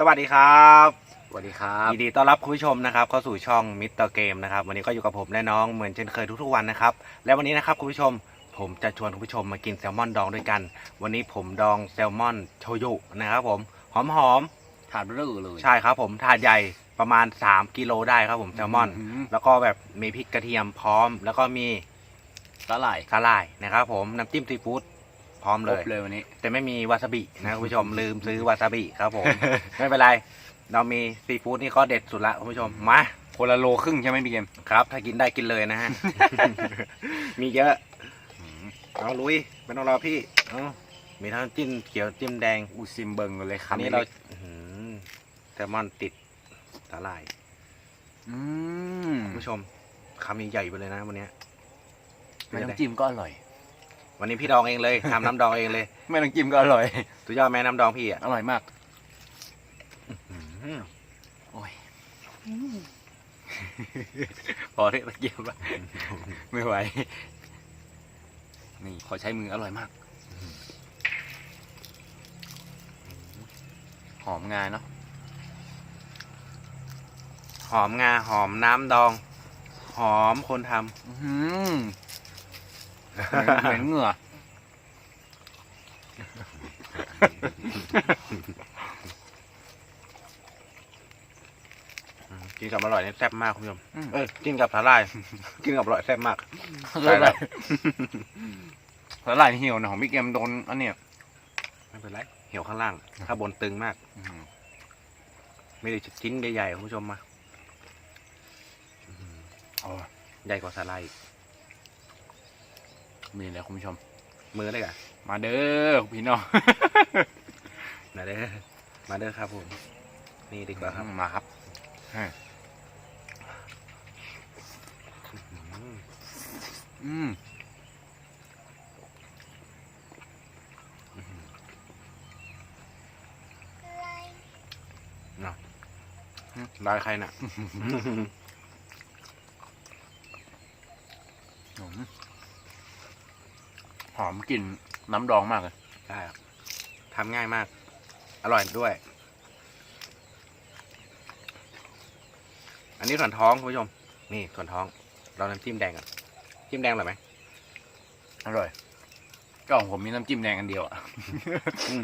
สวัสดีครับสวัสดีครับยินดีต้อนรับคุณผู้ชมนะครับเข้าสู่ช่องมิสเตอร์เกมนะครับวันนี้ก็อยู่กับผมและน้องเหมือนเช่นเคยทุกๆวันนะครับและวันนี้นะครับคุณผู้ชมผมจะชวนคุณผู้ชมมากินแซลมอนดองด้วยกัน วันนี้ผมดองแซลมอนโชยุนะครับผมหอมหอมถาดเรื่อเลยๆใช่ครับผมถาดใหญ่ประมาณ 3กิโลได้ครับผมแซลมอนมแล้วก็แบบมีพริกกระเทียมพร้อม แล้วก็มีสาหร่ายสาหร่ายนะครับผมน้ำจิ้มซีฟู้ด พร้อมคเลรบยเลยวันนี้ แต่ไม่มีวาซาบินะคุณผู้ชมลืมซื้อวาซาบิครับผม ไม่เป็นไรเรามีซีฟู้ดนี่ก็เด็ดสุดละคุณผู้ชมมาคนละโลครึ่งใช่ไหมพี่เกมครับ ถ้ากินได้กินเลยนะฮะ มีเยอะเอาลุยไม่ต้องรอพี่เอามีทั้งจิ้มเขียวจิ้มแดงอูซิมเบิงเลยอัคำนนี้เราอื้อหือแซลมอนติดสาหร่ายอืมคุณผู้ชมคำใหญ่ๆไปเลยนะวันเนี้ยไม่ต้องจิ้มก็อร่อย วันนี้พี่ดองเองเลยทำน้ำดองเองเลยไม่ต้องจิ้มก็อร่อย สุดยอดแม่น้ำดองพี่อะอร่อยมากอื้อโอ้ยพอที่ตะเกียบอะไม่ไหว นี่ขอใช้มืออร่อยมาก หอมงาเนาะหอมงาหอมน้ำดอง หอมคนทำอื้อหือ เหม็นเหงื่อ กินกับอร่อยนี่แซ่บมากคุณผู้ชมอืม เออกินกับสาหร่าย กินกับอร่อยแซ่บมากสาหร่ายสาหร่ายเหี่ยวนะของพี่เกมโดนอันเนี้ยไม่เป็นไรเหี่ยวข้างล่าง ถ้าบนตึงมาก อื้อหือไม่ได้ชิ้นใหญ่ๆคุณผู้ชมมา เอาใหญ่กว่าสาหร่ายอีก มีแล้วคุณผู้ชม มือเลยอะมาเด้อพี่น้อง มาเด้อมาเด้อครับผมนี่ดีกว่าครับมาครับอืมอืมได้ใครน่ะ หอม หอมกลิ่นน้ำดองมากเลยได้ครับทำง่ายมาก อร่อยด้วย อันนี้ส่วนท้องคุณผู้ชม นี่ส่วนท้อง เราน้ำจิ้มแดงก่อนจิ้มแดงเหรอไหมอร่อย ก็ของผมมีน้ำจิ้มแดงอันเดียวอะอืม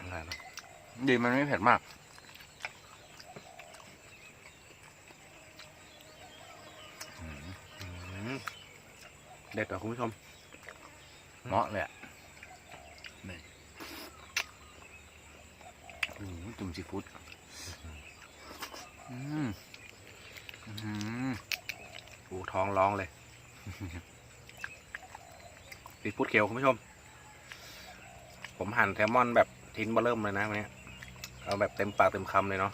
อร่อยเนอะดีมันไม่เผ็ดมาก เด็ดกว่าคุณผู้ชมเนาะเลยอะนี่โอ้โหจุ่มซีฟู้ดอืมอืมโอ้ท้องร้องเลยซีฟู้ดเขียวคุณผู้ชม ผมหั่นแซลมอนแบบทิ้นเบอร์เริ่มเลยนะวันนี้เอาแบบเต็มปากเต็มคำเลยเนาะ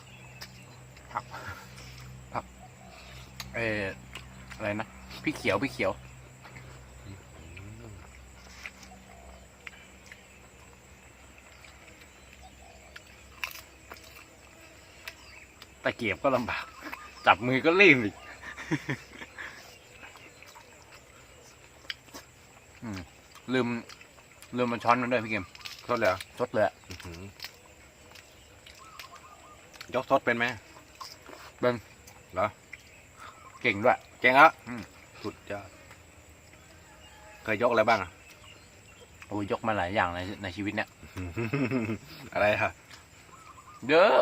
เอออะไรนะพี่เขียวพี่เขียว ตะเกียบก็ลำบาก จับมือก็รีบอีกอืมลืม ลืมมันช้อนมันด้วยพี่เกมสดเลยเหรอสดเลยอะอื้อหือยกสดเป็นไหมเก่งด้วยเก่งแล้วอืมสุดยอดเคยยกอะไรบ้างอะโอ้ยยกมาหลายอย่างในในชีวิตเนี่ย อะไรอะเยอะ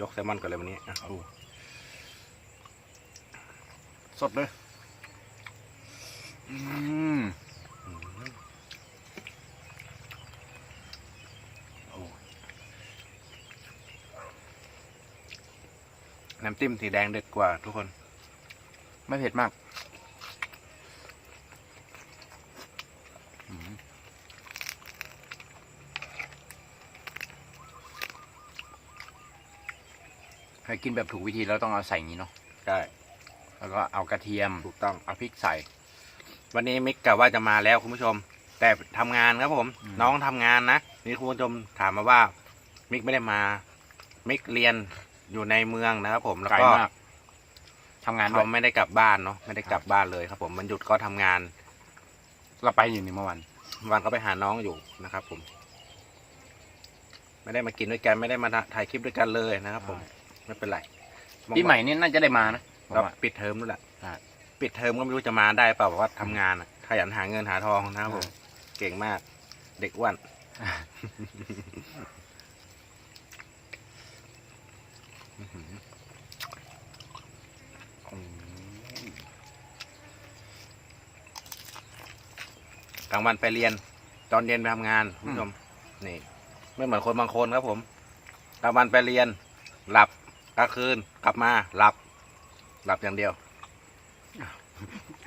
ยกแซลมอนก่อนเลยวันนี้อะเอาสดเลยอืมน้ำจิ้มสีแดงเด็ดกว่าทุกคน ไม่เผ็ดมาก ให้กินแบบถูกวิธีแล้วต้องเอาใส่อย่างนี้เนาะใช่แล้วก็เอากระเทียมถูกต้องเอาพริกใส่ วันนี้มิกกะว่าจะมาแล้วคุณผู้ชม แต่ทำงานครับผมอืมน้องทำงานนะนี่คุณผู้ชมถามมาว่า มิกไม่ได้มา มิกเรียนอยู่ในเมืองนะครับผมแล้วไก่ก็มากทำงานด้วเขายไม่ได้กลับบ้านเนาะไม่ได้กลับบ้านเลยครับ ผมมันหยุดก็ทำงาน เราไปอยู่นี่เมื่อวัน วันก็ไปหาน้องอยู่นะครับ ผม ไม่ได้มากินด้วยกัน ไม่ได้มาถ่ายคลิปด้วยกันเลยนะครับ ผม ไม่เป็นไรปีใหม่นี่น่าจะได้มานะผมเราว่าปิดเทอมแล้วแหละใช่ปิดเทอมก็ไม่รู้จะมาได้เปล่าเพราะว่าทำงานอะขยันหาเงินหาทองนะครับผมเก่งมาก เด็กอ้วนอืมกลางวันไปเรียน ตอนเย็นไปทำงานคุณผู้ชมนี่ ไม่เหมือนคนบางคนครับผมกลางวันไปเรียน หลับ กลางคืนกลับมาหลับ หลับอย่างเดียว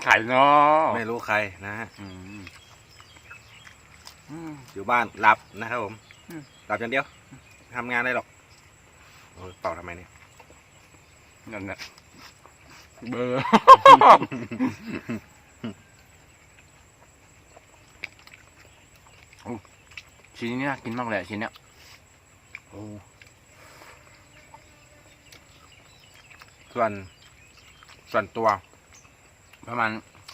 ขายเนาะไม่รู้ใครนะฮะอืมอืม อยู่บ้านหลับนะครับผมอืม หลับอย่างเดียวทำงานได้หรอกโอ้ยเป่าทำไมเนี่ยนั่นแหละเบอร์ โอ้ชิ้นนี้น่ากินมากเลยอะชิ้นเนี้ยโอ้ ส่วนส่วนตัว ประมาณ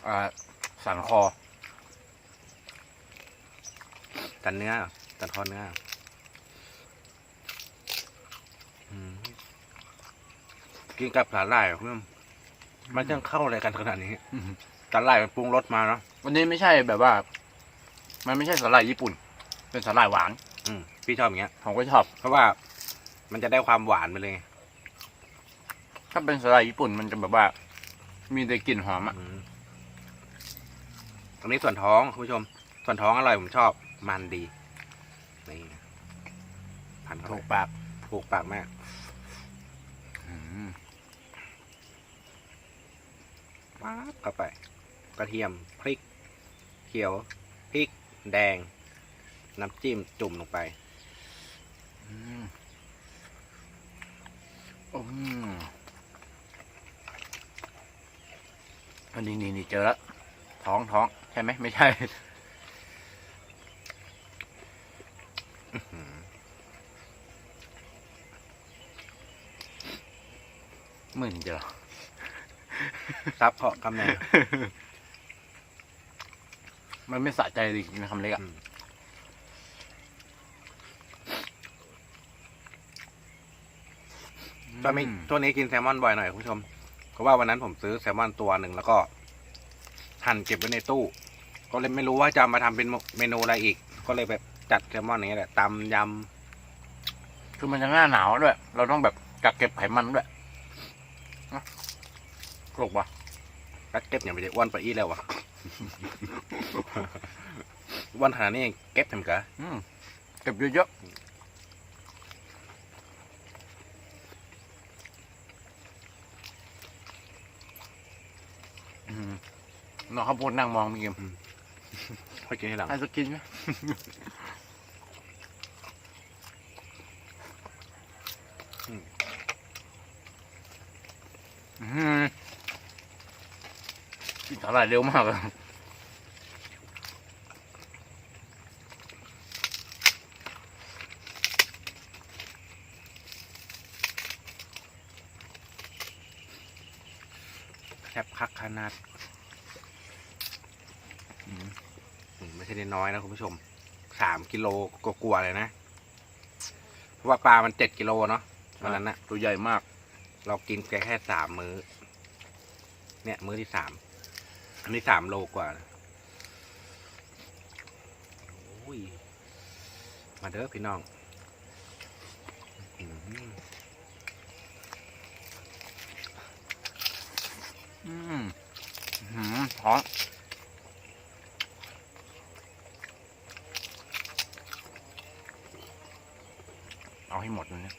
อ่าสันคอ สันเนื้อ สันคอเนื้ออืมกินกับสาหร่ายเพื่อนมันยังเข้าอะไรกันขนาดนี้สาหร่ายมันปรุงรสมาเนาะวันนี้ไม่ใช่แบบว่า มันไม่ใช่สาหร่ายญี่ปุ่น เป็นสาหร่ายหวาน อืมพี่ชอบอย่างเงี้ยผมก็ชอบ เพราะว่ามันจะได้ความหวานไปเลยไง ถ้าเป็นสาหร่ายญี่ปุ่นมันจะแบบว่า มีแต่กลิ่นหอมอะอืมอันนี้ส่วนท้องคุณผู้ชม ส่วนท้องอร่อยผมชอบ มันดีนี่พันเข้าถูไปกปากถูกปากมาก อืมป๊าบเข้าไป กระเทียมพริก เขียวพริก แดง น้ำจิ้มจุ่มลงไป อืม อืมอันนี้นี่นี่เจอแล้วท้องท้องใช่ไหมไม่ใช่หมื่นเจอซับเพาะคำแนงมันไม่สะใจเลยกินคำเล็กอะอืมช่วงนี้ช่วงนี้กินแซลมอนบ่อยหน่อยคุณผู้ชม เพราะว่าวันนั้นผมซื้อแซลมอนตัวหนึ่งแล้วก็หั่นเก็บไว้ในตู้ ก็เลยไม่รู้ว่าจะเอามาทำเป็นเมนูอะไรอีก ก็เลยแบบจัดแซลมอนอย่างนี้แหละตำยคือมันจะหน้าหนาวด้วย เราต้องแบบกักเก็บไขมันด้วยนะกรกปะำรัดเก็บอย่างไปได้อ้วนไปอีแล้ววะอ้วนขนาดนี้ยังเก็บทำกะอืมเก็บเยอะๆ น้องข้าวโพดนั่งมองมีเกมค่อยกินทีหลังให้สักกินไหมอืมกินสาหร่ายเร็วมากเลย คบคักขนาดอืมไม่ใช่น้อยๆนะคุณผู้ชมสามกิโลกว่าๆเลยนะ เพราะว่าปลามันเจ็ดกิโลเนาะวันนั้นนะตัวใหญ่มาก เรากินแค่แค่สามมื้อ เนี่ย มื้อที่สามอันนี้สามโลกว่านะโอ้ยมาเด้อพี่น้องอื้อหือ อืมอืม ท้อง เอาให้หมดเลยนะ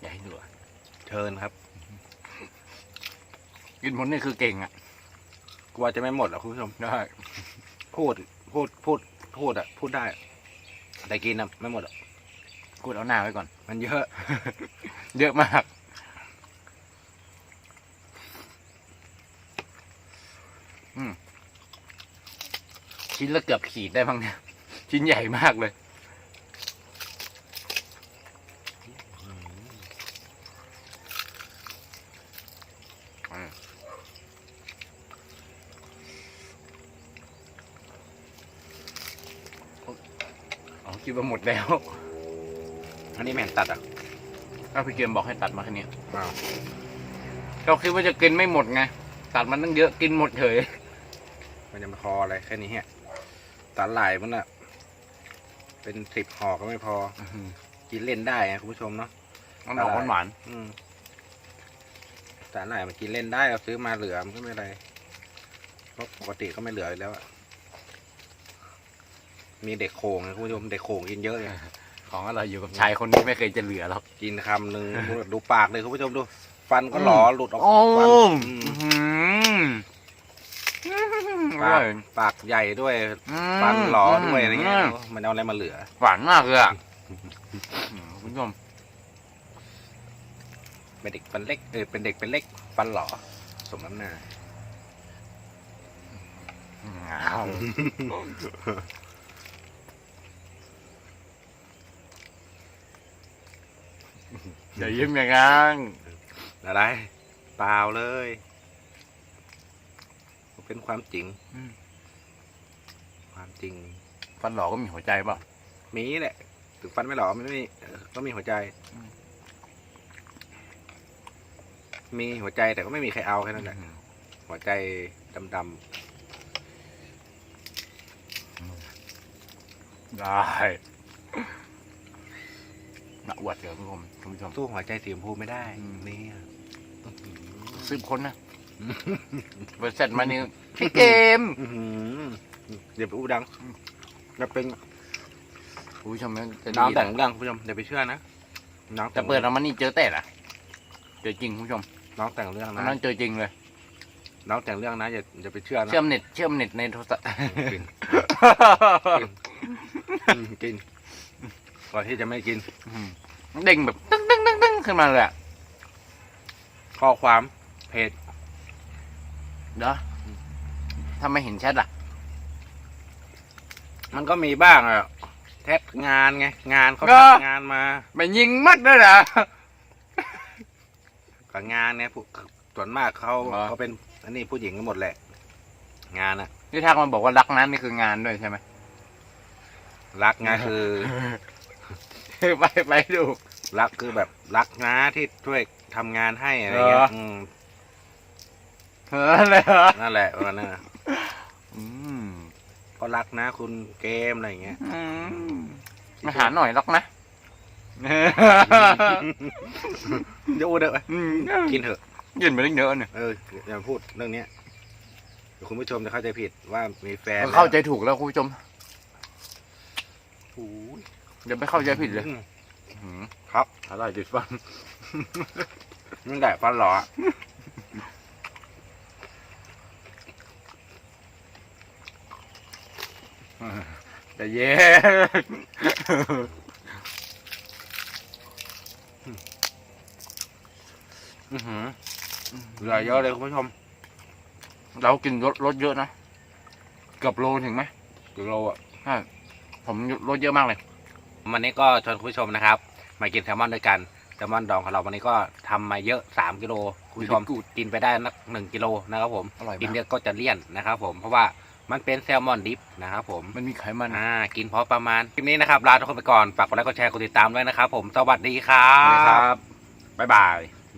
อย่าให้เหลือ เชิญครับ กินหมดนี่คือเก่งอะ กลัวจะไม่หมดหรอกคุณผู้ชม ได้ พูด พูด พูด พูดอะ พูดได้ แต่กินอะไม่หมดหรอกกูดเอาหน้าไว้ก่อน มันเยอะ เยอะมาก อืม ชิ้นละเกือบขีดได้บ้างเนี่ย ชิ้นใหญ่มากเลยอืมอ๋อคิดว่าหมดแล้ว อันนี้ไม่เห็นตัดอะก็พี่เกมบอกให้ตัดมาแค่นี้อ้าวเราคิดว่าจะกินไม่หมดไง ตัดมันตั้งเยอะกินหมดเฉย มันจะมาพออะไรแค่นี้ฮะตัดหลายมันอะเป็นสิบห่อก็ไม่พอ กินเล่นได้ไงคุณผู้ชมเนาะมันออกหวานอืมสาหร่ายมันกินเล่นได้เราซื้อมาเหลือมันก็ไม่เป็นไรเพราะปกติก็ไม่เหลืออยู่แล้วอะมีเด็กโขงไงคุณผู้ชมเด็กโขงกินเยอะเลยๆของอร่อยอยู่กับชายคนนี้ไม่เคยจะเหลือหรอกกินคำหนึ่งดูปากเลยคุณผู้ชมดู ฟันก็หลอหลุดออกโอ้ฟัน ออืมหืออปาร่กอยปากใหญ่ด้วยมฟันหลอด้วยอะไรเงี้ยมมันเอาอะไรมาเหลือหวานมากเลยอะอืมคุณผู้ชมเป็นเด็กฟันเล็กเออเป็นเด็กเป็นเล็กฟันหลอสมน้ำหน้าอ้าวอย่ายิ้มอย่างนั้นอะไรเปล่าเลย เป็นความจริงความจริง ฟันหล่อก็มีหัวใจเปล่ะ มีแหละ ถึงฟันไม่หลอไม่มีเออก็มีหัวใจ อืม มีหัวใจแต่ก็ไม่มีใครเอาแค่นั้นแหละหัวใจดำได้หนักอวดเดี๋ยวคุณผู้ชมคุณผู้ชม ๆสู้หัวใจสีชมพูไม่ได้อืม นี่สืบคนนะ บริษัทมานี่พี่เกมอื้อหือเดี๋ยวไปอู้ดังจะเป็นคุณผู้ชมมันจะน้องดีแต่งนะเรื่องคุณผู้ชมเดี๋ยวไปเชื่อนะน้องแต่เปิดออกมานี่เจอแต่ละเจอจริงคุณผู้ชมน้องแต่งเรื่องอันนะนั้นเจอจริงเลยน้องแต่งเรื่องนะอย่าอย่าไปเชื่อนะเชื่อมเน็ตเชื่อมเน็ตในโทรศัพท์ กินอืมกินก่อนที่จะไม่กิน อืมเด้งแบบตึ้งตึ้งตึ้งตึ้งขึ้นมาเลยอะข้อความเพจ เดี๋ยวถ้าไม่เห็นแชทอะ มันก็มีบ้างอะแทสงานไง งานเขาเออทักงานมาไม่ยิงมัดด้วยนะ กับงานเนี่ยผู้ส่วนมากเขาเหรอ เขาเป็นอันนี้ผู้หญิงกันหมดแหละ งานอะที่ทักมาบอกว่ารักนั้นนี่คืองานด้วยใช่ไหม รักงานคือ ไปไปดู รักคือแบบรักนะที่ช่วยทำงานให้อะไรเงี้เหรยออื ม เออเลยเหรอนั่นแหละวันนั้นน่ะอืมก็รักนะ คุณเกมอะไรเงี้ย อืมมาหาหน่อยรักนะเดี๋ยวอู้เด้ออืมกินเถอะยินไปเรื่องเยอะเนี่ยเอออย่าพูดเรื่องเนี้ยเดี๋ยวคุณผู้ชมจะเข้าใจผิดว่ามีแฟนเข้าใจถูกแล้วคุณผู้ชมโอ้ยอย่าไปเข้าใจผิดเลยอืมอืมครับ อร่อยติดฟันนั่นแหละฟันหล่ออะ แต่เย็นอื้อหือเหลือเยอะเลยคุณผู้ชม เรากินรสรสเยอะนะเกือบโลถึงไหมกิโลอะใช่ผมรสเยอะมากเลย วันนี้ก็ชวนคุณผู้ชมนะครับ มากินแซลมอนด้วยกันแซลมอนดองของเราวันนี้ก็ทำมาเยอะสามกิโลคุณผู้ชมกินไปได้นักหนึ่งกิโลนะครับผมอร่อยกินเยอะก็จะเลี่ยนนะครับผมเพราะว่า มันเป็นแซลมอนดิฟนะครับผมมันมีไขมันอ่ากินพอประมาณคลิปนี้นะครับลาทุกคนไปก่อนฝากกดไลค์กดแชร์กดติดตามด้วยนะครับผมสวัสดีครันะครับบบ๊ายบาย